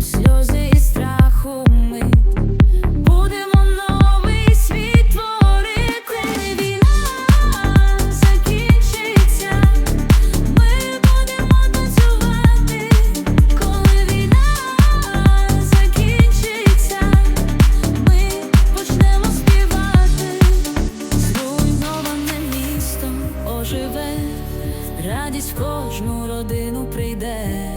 сльози і страху ми. Будемо новий світ творити, війна закінчиться, ми будемо танцювати, коли війна закінчиться, ми почнемо співати, зруйноване місто оживе, радість в кожну родину прийде.